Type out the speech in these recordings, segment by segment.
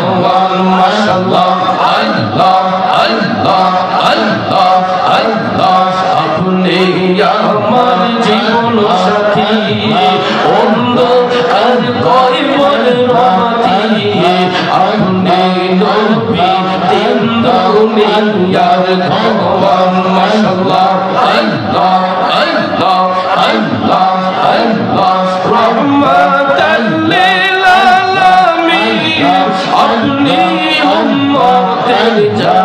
Allahu Akbar, Mashallah, Allah. চাই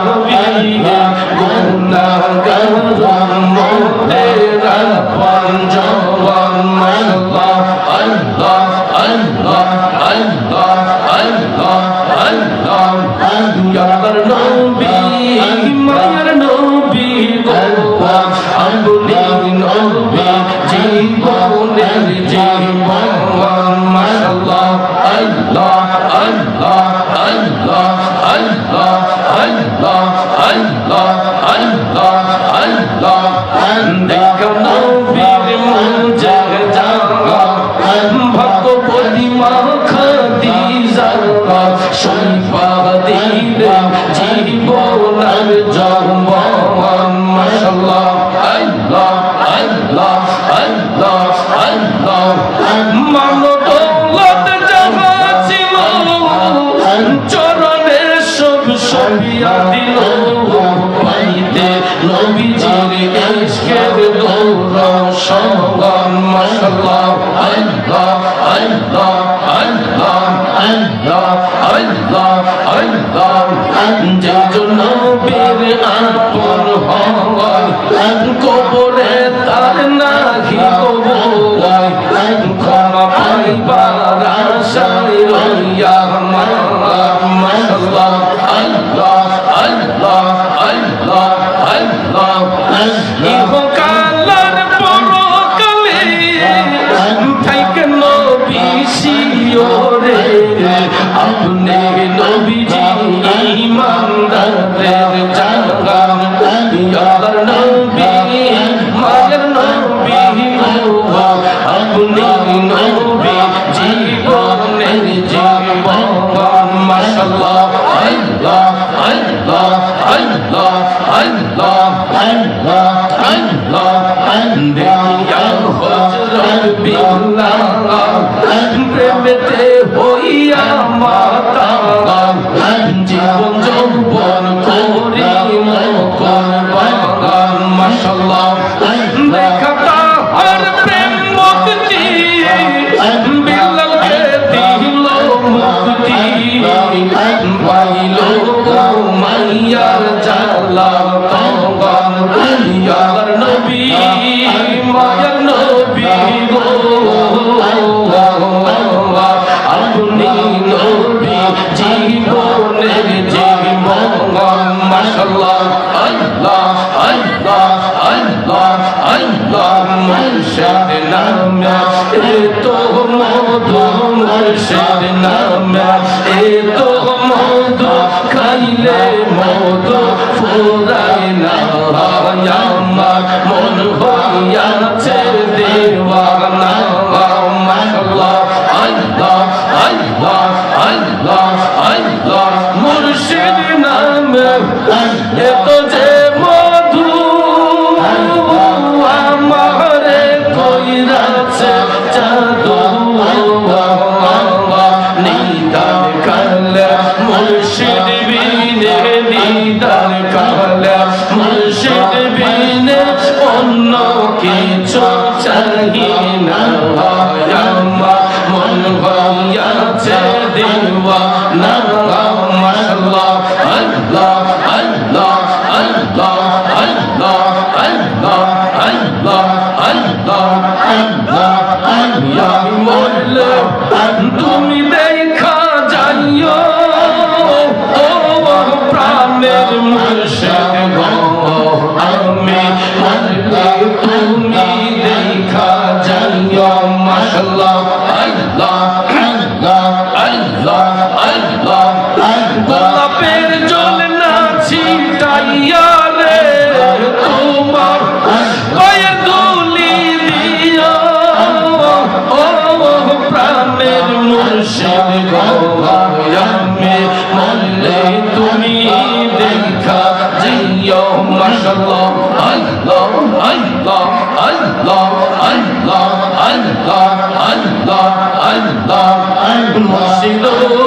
আল্লাহ আল্লাহ যা জন্য সর্বেতে হইয়া মাতা জীবন যৌবন করি মকন বাগান মাশাল্লাহ লেখাটা হর নবী, মায়ার নবী গো। নবী জীবনের জীবন মাশাআল্লাহ, আল্লাহ আল্লাহ আল্লাহ আল্লাহ, মুরশাদ নামে। এ তো মধু মুরশাদ নামে, এ দিওয়ানা 不落心路。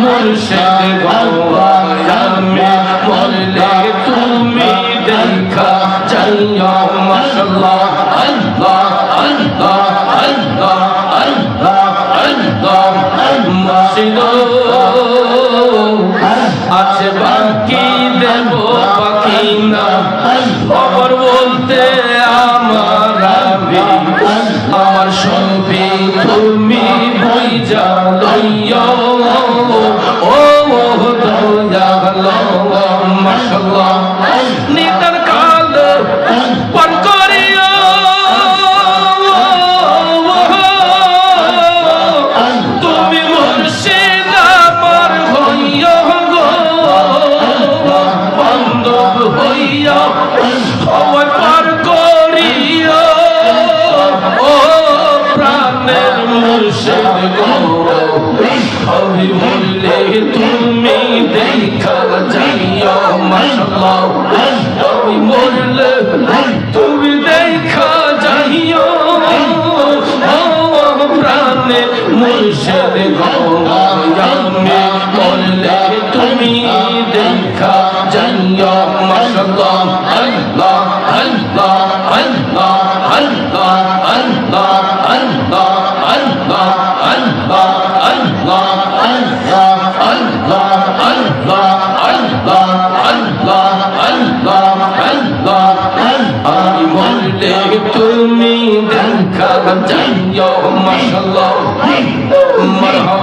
মুর্শিদ বাবা আমি বললে তুমি দেখা চলো মশলা আল্লাহ আল্লাহ আল্লাহ আল্লাহ আল্লাহ মসজিদ আছে বাকি দেব, বাকি না। আল্লাহ আমি মরলে তুমি দেখা যাইও প্রাণে মুর্শেদ গঙ্গে মরলে তুমি দেখা যাইও মাসাল্লাহ আল্লাহ আল্লাহ আল্লাহ আল্লাহ তুমি দেখা যাইও মাশাল্লাহ মারহাবা।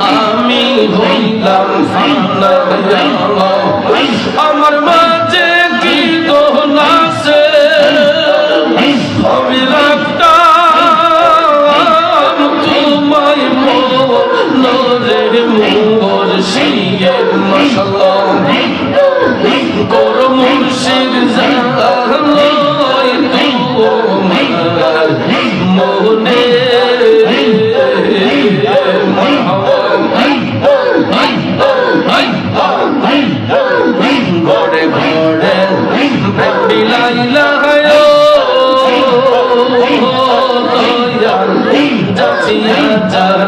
আমি হইলাম আমার মা Da da da.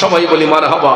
সবাই বলি মারহাবা।